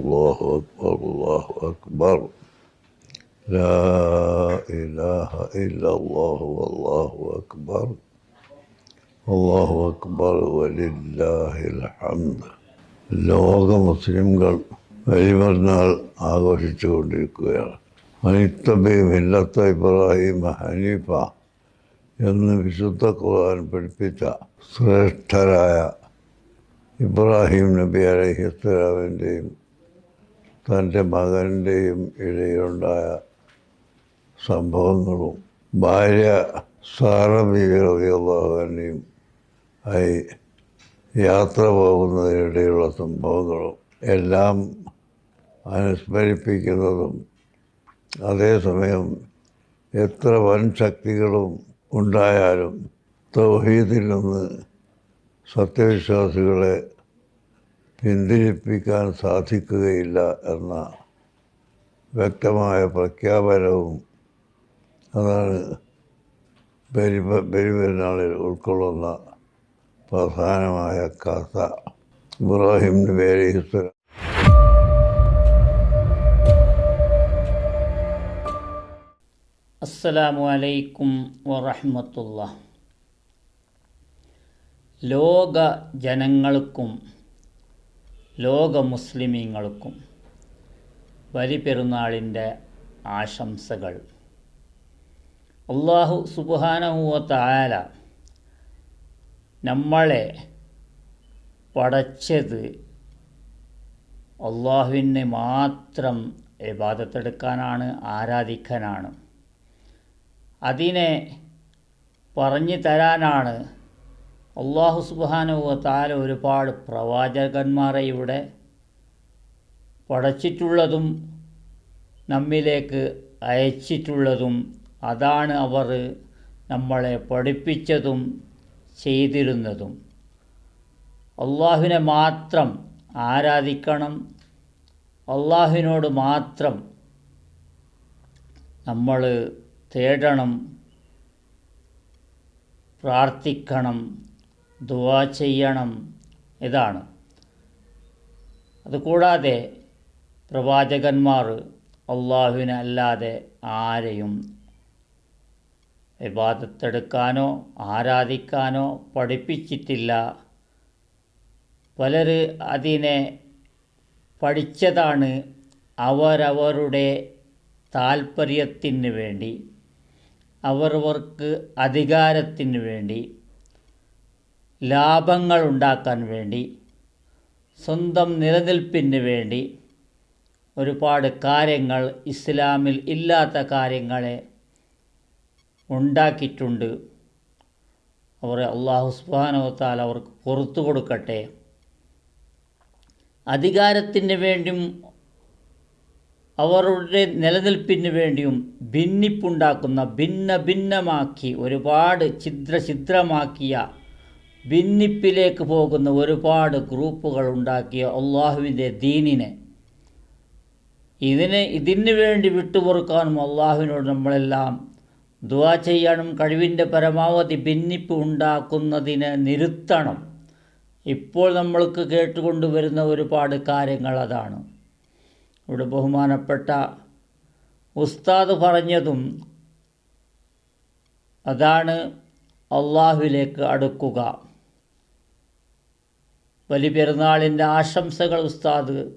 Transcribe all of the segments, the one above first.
الله أكبر الله أكبر لا إله إلا الله والله أكبر الله أكبر ولله الحمد ലോക മുസ്ലിംകൾ വലിമറുന്നാൾ ആഘോഷിച്ചുകൊണ്ടിരിക്കുകയാണ് അനിത്തബി മില്ലത്ത ഇബ്രാഹിം ഹനീഫ എന്ന് വിശുദ്ധ ഖുർആൻ പഠിപ്പിച്ച ശ്രേഷ്ഠരായ ഇബ്രാഹിം നബി അലഹിസ്ലാമിൻ്റെയും തന്റെ മകന്റെയും ഇടയിലുണ്ടായ സംഭവങ്ങളും ഭാര്യ സാറ ബീവി റബിയുള്ളാഹുവിനെയും ആയി യാത്ര പോകുന്നതിനിടയിലുള്ള സംഭവങ്ങളും എല്ലാം അനുസ്മരിപ്പിക്കുന്നതും അതേസമയം എത്ര വൻ ശക്തികളും ഉണ്ടായാലും തൗഹീദിൽ നിന്ന് സത്യവിശ്വാസികളെ പിന്തിരിപ്പിക്കാൻ സാധിക്കുകയില്ല എന്ന വ്യക്തമായ പ്രഖ്യാപനവും അതാണ് ബലി ബലിപെരുന്നാളിൽ ഉൾക്കൊള്ളുന്ന പ്രധാനമായ കഥ. ഇബ്രാഹിം നബി അസ്സലാമു അലൈക്കും വറഹമത്തുള്ള ലോക ജനങ്ങൾക്കും ലോക മുസ്ലിമീങ്ങൾക്കും ബലിപെരുന്നാളിന്റെ ആശംസകൾ. അള്ളാഹു സുബാനഹുവ താല നമ്മളെ പടച്ചത് അള്ളാഹുവിനെ മാത്രം ഇബാദത്തെടുക്കാനാണ് ആരാധിക്കാനാണ്. അതിനെ പറഞ്ഞു തരാനാണ് അള്ളാഹു സുബാനുവ താല ഒരുപാട് പ്രവാചകന്മാരെ ഇവിടെ പടച്ചിട്ടുള്ളതും നമ്മിലേക്ക് അയച്ചിട്ടുള്ളതും അതാണ് അവർ നമ്മളെ പഠിപ്പിച്ചതും ചെയ്തിരുന്നതും. അള്ളാഹുവിനെ മാത്രം ആരാധിക്കണം അള്ളാഹുവിനോട് മാത്രം നമ്മൾ തേടണം പ്രാർത്ഥിക്കണം ദുവാ ചെയ്യണം ഇതാണ്. അതുകൂടാതെ പ്രവാചകന്മാർ അള്ളാഹുവിനെ അല്ലാതെ ആരെയും വിവാദത്തെടുക്കാനോ ആരാധിക്കാനോ പഠിപ്പിച്ചിട്ടില്ല. പലർ അതിനെ പഠിച്ചതാണ് അവരവരുടെ താൽപ്പര്യത്തിന് വേണ്ടി അവരവർക്ക് അധികാരത്തിന് വേണ്ടി. ലാഭങ്ങൾ ഉണ്ടാക്കാൻ വേണ്ടി സ്വന്തം നിലനിൽപ്പിന് വേണ്ടി ഒരുപാട് കാര്യങ്ങൾ ഇസ്ലാമിൽ ഇല്ലാത്ത കാര്യങ്ങളെ ഉണ്ടാക്കിയിട്ടുണ്ട്. അവർ അള്ളാഹു സുബാനവത്താൽ അവർക്ക് പുറത്തു കൊടുക്കട്ടെ. അധികാരത്തിന് വേണ്ടിയും അവരുടെ നിലനിൽപ്പിന് വേണ്ടിയും ഭിന്നിപ്പുണ്ടാക്കുന്ന ഭിന്ന ഭിന്നമാക്കി ഒരുപാട് ഛിദ്ര ഛിദ്രമാക്കിയ ഭിന്നിപ്പിലേക്ക് പോകുന്ന ഒരുപാട് ഗ്രൂപ്പുകൾ ഉണ്ടാക്കിയ അള്ളാഹുവിന്റെ ദീനിനെ. ഇതിനെ ഇതിന് വേണ്ടി വിട്ടുപൊറുക്കാനും അള്ളാഹുവിനോട് നമ്മളെല്ലാം ദുവാ ചെയ്യാനും കഴിവിന്റെ പരമാവധി ഭിന്നിപ്പ് ഉണ്ടാക്കുന്നതിനെ നിരുത്തണം. ഇപ്പോൾ നമ്മൾക്ക് കേട്ടുകൊണ്ടുവരുന്ന ഒരുപാട് കാര്യങ്ങൾ അതാണ്. ഇവിടെ ബഹുമാനപ്പെട്ട ഉസ്താദ് പറഞ്ഞതും അതാണ് അള്ളാഹുവിലേക്ക് അടുക്കുക. ബലിപെരുന്നാളിന്റെ ആശംസകൾ ഉസ്താദ്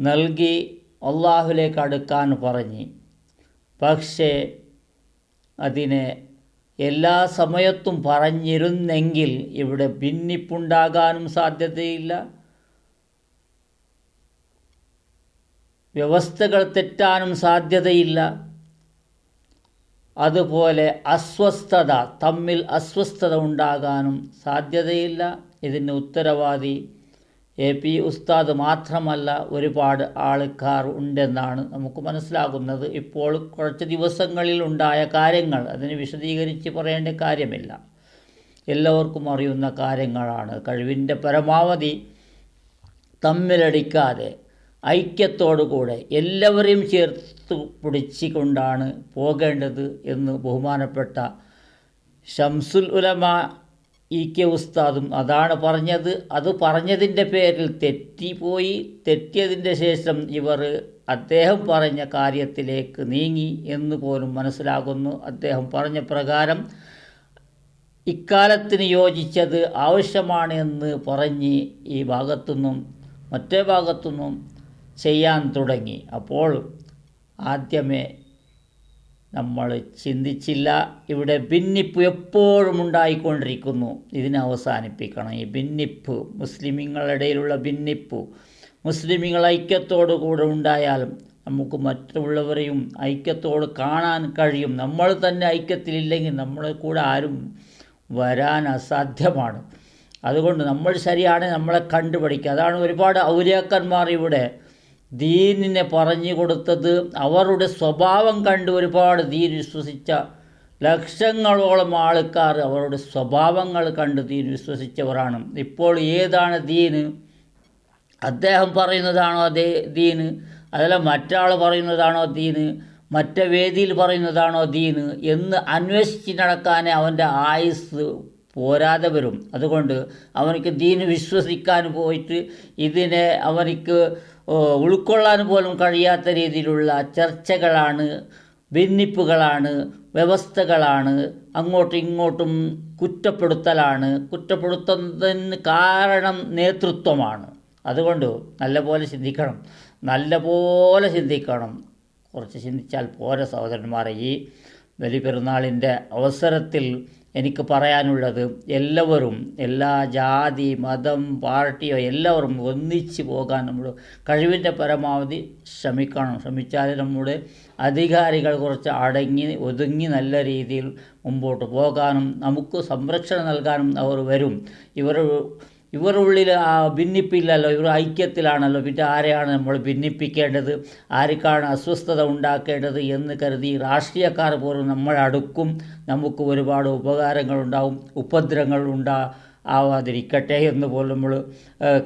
നൽകി അള്ളാഹുലേക്ക് അടുക്കാൻ പറഞ്ഞ്. പക്ഷേ അതിനെ എല്ലാ സമയത്തും പറഞ്ഞിരുന്നെങ്കിൽ ഇവിടെ ഭിന്നിപ്പുണ്ടാകാനും സാധ്യതയില്ല. വ്യവസ്ഥകൾ തെറ്റാനും സാധ്യതയില്ല. അതുപോലെ അസ്വസ്ഥത തമ്മിൽ അസ്വസ്ഥത ഉണ്ടാകാനും സാധ്യതയില്ല. ഇതിന് ഉത്തരവാദി എ പി ഉസ്താദ് മാത്രമല്ല ഒരുപാട് ആൾക്കാർ ഉണ്ടെന്നാണ് നമുക്ക് മനസ്സിലാകുന്നത്. ഇപ്പോൾ കുറച്ച് ദിവസങ്ങളിൽ ഉണ്ടായ കാര്യങ്ങൾ അതിന് വിശദീകരിച്ച് പറയേണ്ട കാര്യമില്ല. എല്ലാവർക്കും അറിയുന്ന കാര്യങ്ങളാണ്. കഴിവിന്റെ പരമാവധി തമ്മിലടിക്കാതെ ഐക്യത്തോടുകൂടെ എല്ലാവരെയും ചേർത്ത് പിടിച്ചുകൊണ്ടാണ് പോകേണ്ടത് എന്ന് ബഹുമാനപ്പെട്ട ഷംസുൽ ഉലമ ഇ കെ ഉസ്താദും അതാണ് പറഞ്ഞത്. അത് പറഞ്ഞതിന്റെ പേരിൽ തെറ്റിപ്പോയി. തെറ്റിയതിന്റെ ശേഷം ഇവർ അദ്ദേഹം പറഞ്ഞ കാര്യത്തിലേക്ക് നീങ്ങി എന്ന് പോലും മനസ്സിലാകുന്നു. അദ്ദേഹം പറഞ്ഞ പ്രകാരം ഇക്കാലത്തിന് യോജിച്ചത് ആവശ്യമാണ് എന്ന് പറഞ്ഞ് ഈ ഭാഗത്തുനിന്നും മറ്റേ ഭാഗത്തുനിന്നും ചെയ്യാൻ തുടങ്ങി. അപ്പോൾ ആദ്യമേ നമ്മൾ ചിന്തിച്ചില്ല. ഇവിടെ ഭിന്നിപ്പ് എപ്പോഴും ഉണ്ടായിക്കൊണ്ടിരിക്കുന്നു. ഇതിനെ അവസാനിപ്പിക്കണം. ഈ ഭിന്നിപ്പ് മുസ്ലിമീങ്ങളുടെ ഇടയിലുള്ള ഭിന്നിപ്പ് മുസ്ലിമീങ്ങൾ ഐക്യത്തോടു കൂടെ ഉണ്ടായാലും നമുക്ക് മറ്റുള്ളവരെയും ഐക്യത്തോട് കാണാൻ കഴിയും. നമ്മൾ തന്നെ ഐക്യത്തിലില്ലെങ്കിൽ നമ്മളെ കൂടെ ആരും വരാൻ അസാധ്യമാണ്. അതുകൊണ്ട് നമ്മൾ ശരിയാണ് നമ്മളെ കണ്ടുപിടിക്കുക. അതാണ് ഒരുപാട് ഔലിയാക്കന്മാർ ഇവിടെ ദീനിനെ പറഞ്ഞു കൊടുത്തത് അവരുടെ സ്വഭാവം കണ്ട് ഒരുപാട് ദീൻ വിശ്വസിച്ച ലക്ഷങ്ങളോളം ആൾക്കാർ അവരുടെ സ്വഭാവങ്ങൾ കണ്ട് ദീൻ വിശ്വസിച്ചവരാണ്. ഇപ്പോൾ ഏതാണ് ദീന് അദ്ദേഹം പറയുന്നതാണോ അതേ ദീന് അതല്ല മറ്റാൾ പറയുന്നതാണോ ദീന് മറ്റേ വേദിയിൽ പറയുന്നതാണോ ദീന് എന്ന് അന്വേഷിച്ച് നടക്കാനേ അവന്റെ ആയുസ് പോരാതെ വരും. അതുകൊണ്ട് അവനിക്ക് ദീന് വിശ്വസിക്കാൻ പോയിട്ട് ഇതിനെ അവനിക്ക് ഉൾക്കൊള്ളാൻ പോലും കഴിയാത്ത രീതിയിലുള്ള ചർച്ചകളാണ് ഭിന്നിപ്പുകളാണ് വ്യവസ്ഥകളാണ് അങ്ങോട്ടും ഇങ്ങോട്ടും കുറ്റപ്പെടുത്തലാണ്. കുറ്റപ്പെടുത്തുന്നതിന് കാരണം നേതൃത്വമാണ്. അതുകൊണ്ട് നല്ലപോലെ ചിന്തിക്കണം. നല്ലപോലെ ചിന്തിക്കണം. കുറച്ച് ചിന്തിച്ചാൽ പോരെ സഹോദരന്മാരെ. ഈ ബലിപെരുന്നാളിന്റെ അവസരത്തിൽ എനിക്ക് പറയാനുള്ളത് എല്ലാവരും എല്ലാ ജാതി മതം പാർട്ടിയോ എല്ലാവരും ഒന്നിച്ച് പോകാൻ നമ്മൾ കഴിവിന്റെ പരമാവധി ശ്രമിക്കണം. ശ്രമിച്ചാൽ നമ്മുടെ അധികാരികൾ കുറച്ച് അടങ്ങി ഒതുങ്ങി നല്ല രീതിയിൽ മുമ്പോട്ട് പോകാനും നമുക്ക് സംരക്ഷണം നൽകാനും അവർ വരും. ഇവർ ഇവരുടെ ഉള്ളിൽ ആ ഭിന്നിപ്പില്ലല്ലോ ഇവർ ഐക്യത്തിലാണല്ലോ പിന്നെ ആരെയാണ് നമ്മൾ ഭിന്നിപ്പിക്കേണ്ടത് ആർക്കാണ് അസ്വസ്ഥത ഉണ്ടാക്കേണ്ടത് എന്ന് കരുതി രാഷ്ട്രീയക്കാർ പോലും നമ്മളടുക്കും നമുക്ക് ഒരുപാട് ഉപകാരങ്ങളുണ്ടാവും ഉപദ്രവങ്ങൾ ഉണ്ടാ ആവാതിരിക്കട്ടെ എന്ന് പോലും നമ്മൾ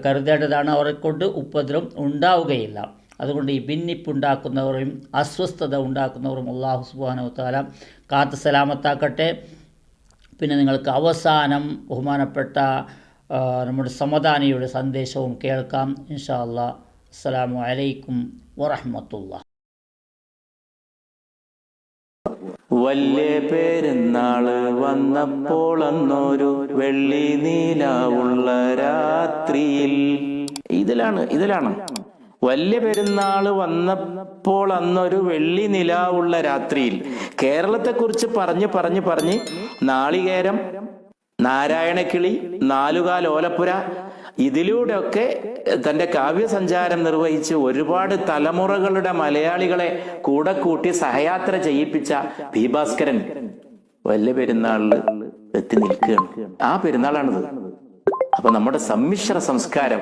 കരുതേണ്ടതാണ്. അവരെ കൊണ്ട് ഉപദ്രവം ഉണ്ടാവുകയില്ല. അതുകൊണ്ട് ഈ ഭിന്നിപ്പുണ്ടാക്കുന്നവരെയും അസ്വസ്ഥത ഉണ്ടാക്കുന്നവരും അള്ളാഹു സുബാനു താല കാത്ത് സലാമത്താക്കട്ടെ. പിന്നെ നിങ്ങൾക്ക് അവസാനം ബഹുമാനപ്പെട്ട നമ്മുടെ സമദാനിയുടെ സന്ദേശവും കേൾക്കാം. ഇൻഷാ അല്ലാ അസ്സലാമു അലൈക്കും വറഹമത്തുള്ള വല്യ പെരുന്നാൾ വന്നപ്പോൾ അന്നൊരു വെള്ളി നീലാവുള്ള രാത്രിയിൽ. ഇതിലാണ് ഇതിലാണ്. വല്യ പെരുന്നാൾ വന്നപ്പോൾ അന്നൊരു വെള്ളി നിലാവുള്ള രാത്രിയിൽ. കേരളത്തെക്കുറിച്ച് പറഞ്ഞ് പറഞ്ഞ് പറഞ്ഞ് നാളികേരം നാരായണക്കിളി നാലുകാൽ ഓലപ്പുര ഇതിലൂടെയൊക്കെ തന്റെ കാവ്യസഞ്ചാരം നിർവഹിച്ച് ഒരുപാട് തലമുറകളുടെ മലയാളികളെ കൂടെ കൂട്ടി സഹയാത്ര ചെയ്യിപ്പിച്ച ഭീഭാസ്കരൻ വല്യ പെരുന്നാളിൽ എത്തി നിൽക്കുകയാണ്. ആ പെരുന്നാളാണിത്. അപ്പൊ നമ്മുടെ സമ്മിശ്ര സംസ്കാരം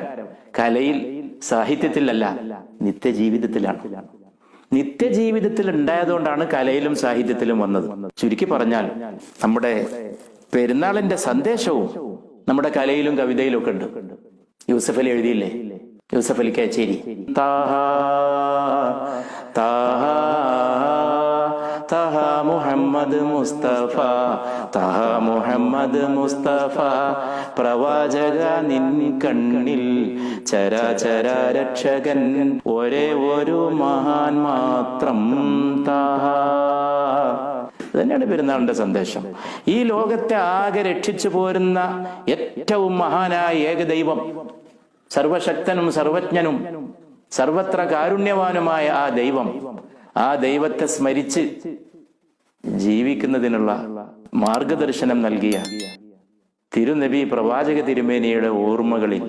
കലയിൽ സാഹിത്യത്തിലല്ല നിത്യജീവിതത്തിലാണ്. നിത്യജീവിതത്തിൽ ഉണ്ടായതുകൊണ്ടാണ് കലയിലും സാഹിത്യത്തിലും വന്നത്. ചുരുക്കി പറഞ്ഞാൽ നമ്മുടെ പെരുന്നാളിന്റെ സന്ദേശവും നമ്മുടെ കലയിലും കവിതയിലും ഒക്കെ ഉണ്ട്. യൂസഫ് അലി എഴുതിയില്ലേ? യൂസഫ് അലി കച്ചേരി മുഹമ്മദ് മുസ്തഫ തഹ മുഹമ്മദ് മുസ്തഫ പ്രവാചക നിൻ കണ്ണിൽ ചരാചര രക്ഷകൻ ഒരേ ഒരു മഹാൻ മാത്രം തഹ. തന്നെയാണ് പെരുന്നാളിന്റെ സന്ദേശം. ഈ ലോകത്തെ ആകെ രക്ഷിച്ചു പോരുന്ന ഏറ്റവും മഹാനായ ഏകദൈവം സർവശക്തനും സർവജ്ഞനും സർവത്ര കാരുണ്യവാനുമായ ആ ദൈവം ആ ദൈവത്തെ സ്മരിച്ച് ജീവിക്കുന്നതിനുള്ള മാർഗദർശനം നൽകിയ തിരുനബി പ്രവാചക തിരുമേനിയുടെ ഓർമ്മകളിൽ